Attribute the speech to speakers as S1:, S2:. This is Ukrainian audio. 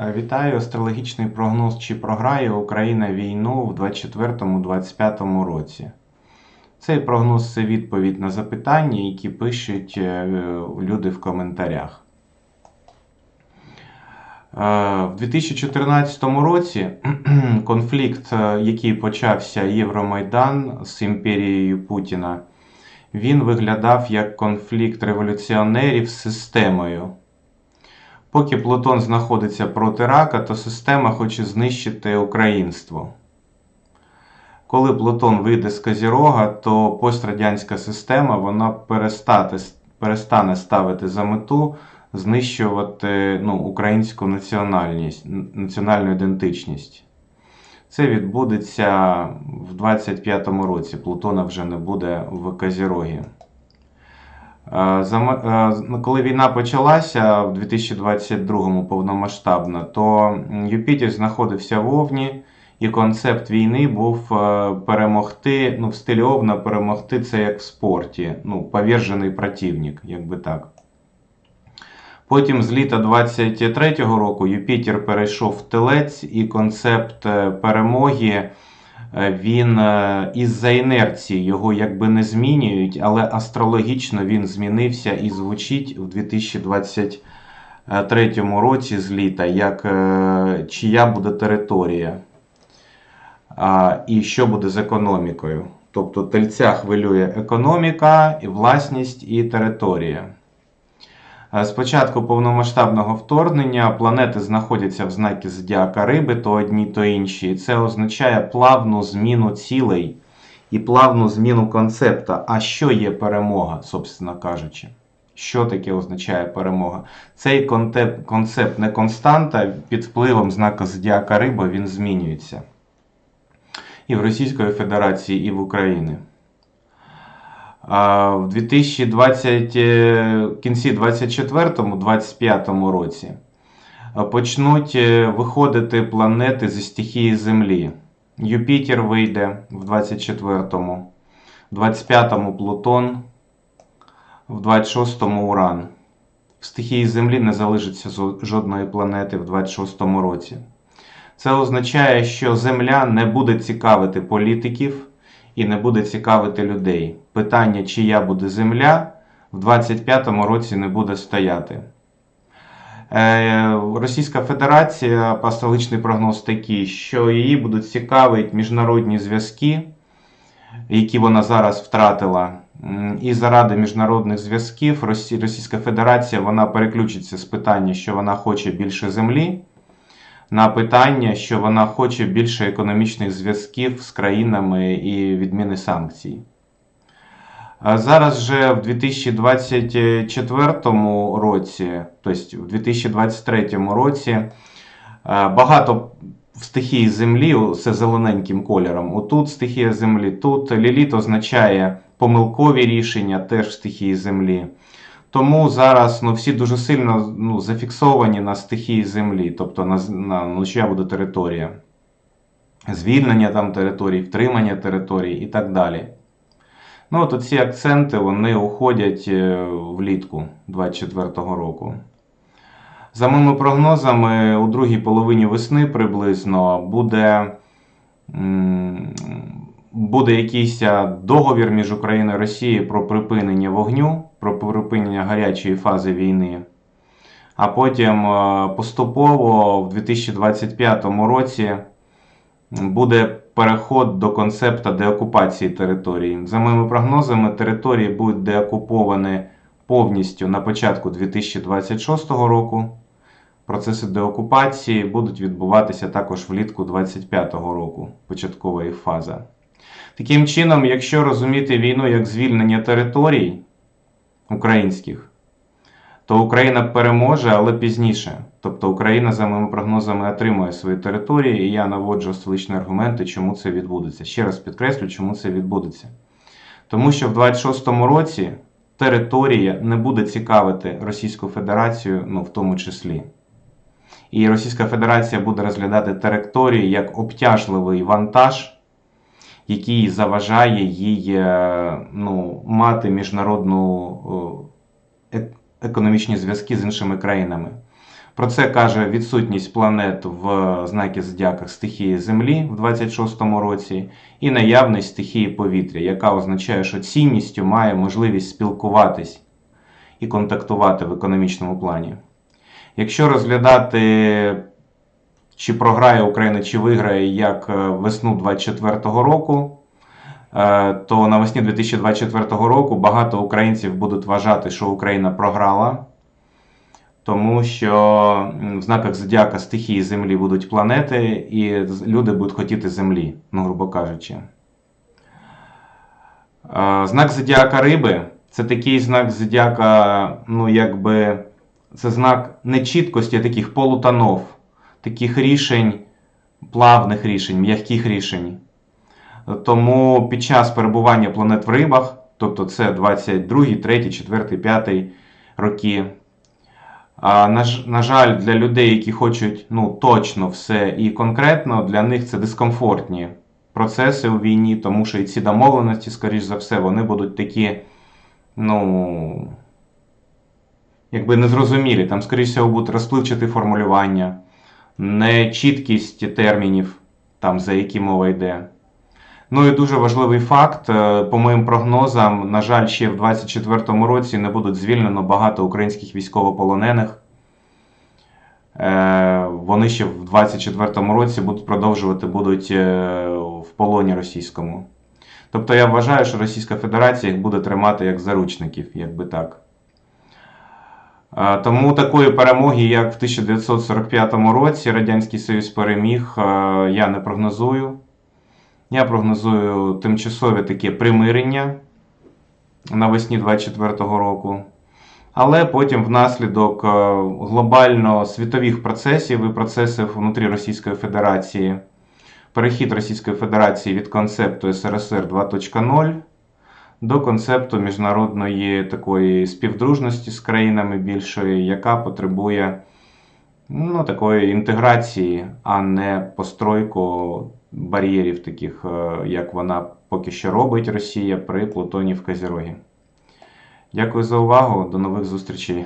S1: Е, Вітаю! Астрологічний прогноз чи програє Україна війну в 2024-2025 році. Цей прогноз це відповідь на запитання, які пишуть е, люди в коментарях. Е, В 2014 році конфлікт, який почався Євромайдан з імперією Путіна, він виглядав як конфлікт революціонерів з системою. Поки Плутон знаходиться проти рака, то система хоче знищити українство. Коли Плутон вийде з Казірога, то пострадянська система вона перестати, перестане ставити за мету знищувати ну, українську національність, національну ідентичність. Це відбудеться в 25-му році. Плутона вже не буде в Казірогі. Е, е, ну, Коли війна почалася в 2022-му повномасштабно, то Юпітер знаходився в Овні, і концепт війни був е, перемогти, ну, в стилі Овна перемогти це як в спорті, ну, повержений противник, якби так. Потім з літа 23-го року Юпітер перейшов в телець, і концепт перемоги він е, із-за інерції його якби не змінюють, але астрологічно він змінився і звучить в 2023 році з літа, як е, чия буде територія і що буде з економікою. Тобто тельця хвилює економіка, власність і територія. Е, З початку повномасштабного вторгнення планети знаходяться в знакі зодіака риби, то одні, то інші. Це означає плавну зміну цілей і плавну зміну концепта. А що є перемога, собственно кажучи? Що таке означає перемога? Цей концепт не константа, під впливом знака зодіака риба він змінюється. І в Російської Федерації, і в Україні. В 2020 е, кінці 24-25 році е, почнуть е, виходити планети зі стихії Землі. Юпітер вийде в 24-му, в 25-му Плутон, в 26-му Уран. В стихії Землі не залишиться жодної планети в 26-му році. Це означає, що Земля не буде цікавити політиків і не буде цікавити людей. Питання, чия буде земля, в 25-му році не буде стояти. Е, Російська Федерація, астрологічний прогноз такий, що її будуть цікавити міжнародні зв'язки, які вона зараз втратила. І заради міжнародних зв'язків Російська Федерація вона переключиться з питання, що вона хоче більше землі, на питання, що вона хоче більше економічних зв'язків з країнами і відміни санкцій. Зараз же в 2024 році, тобто в 2023 році, е, багато в стихії землі, це зелененьким кольором. Отут стихія землі, тут ліліт означає помилкові рішення, теж в стихії землі. Тому зараз ну, всі дуже сильно ну, зафіксовані на стихії землі, тобто на, на ну, чия буде територія. Звільнення там територій, втримання територій і так далі. Ну, от ці акценти вони уходять е, влітку 24-го року. За моїми прогнозами, у другій половині весни приблизно буде, буде якийсь договір між Україною і Росією про припинення вогню, про припинення гарячої фази війни. А потім е, поступово в 2025 році буде переход до концепта деокупації території. За моїми прогнозами, території будуть деокуповані повністю на початку 2026 року. Процеси деокупації будуть відбуватися також влітку 2025 року, початкова їх фаза. Таким чином, якщо розуміти війну як звільнення територій українських, то Україна переможе, але пізніше. Тобто Україна, за моїми прогнозами, отримує свої території, і я наводжу столичні аргументи, чому це відбудеться. Ще раз підкреслю, чому це відбудеться. Тому що в 26-му році територія не буде цікавити Російську Федерацію, ну в тому числі. І Російська Федерація буде розглядати територію як обтяжливий вантаж, який заважає їй е, ну, мати міжнародну е, е- економічні зв'язки з іншими країнами. Про це каже відсутність планет в знакі зодіака стихії Землі в 26-му році і наявність стихії повітря, яка означає, що цінністю має можливість спілкуватись і контактувати в економічному плані. Якщо розглядати, чи програє Україна, чи виграє як е, весну 24-го року, е, то навесні 2024 року багато українців будуть вважати, що Україна програла, тому що в знаках зодіака стихії Землі будуть планети, і люди будуть хотіти Землі, ну, грубо кажучи. Е, Знак зодіака риби це такий знак зодіака, ну, якби, це знак нечіткості, таких полутонов, таких рішень, плавних рішень, м'яких рішень. Тому під час перебування планет в рибах, тобто це 22, 3, 4, 5 роки. А, на, на жаль, для людей, які хочуть ну, точно все і конкретно, для них це дискомфортні процеси у війні, тому що і ці домовленості, скоріш за все, вони будуть такі, ну, якби незрозумілі. Там, скоріш всього, будуть розпливчаті формулювання, нечіткість термінів, там, за які мова йде. Ну і дуже важливий факт, е, по моїм прогнозам, на жаль, ще в 2024 році не будуть звільнено багато українських військовополонених. Е, Вони ще в 2024 році будуть продовжувати будуть е, в полоні російському. Тобто я вважаю, що Російська Федерація їх буде тримати як заручників, якби так. Тому такої перемоги, як в 1945 році Радянський Союз переміг, я не прогнозую. Я прогнозую тимчасове таке примирення навесні 24-го року. Але потім внаслідок глобально світових процесів і процесів внутрі Російської Федерації, перехід Російської Федерації від концепту СРСР 2.0 до концепту міжнародної такої співдружності з країнами більшої, яка потребує ну, такої інтеграції, а не постройку бар'єрів, таких, е, як вона поки що робить Росія при Плутоні в Казірогі. Дякую за увагу. До нових зустрічей.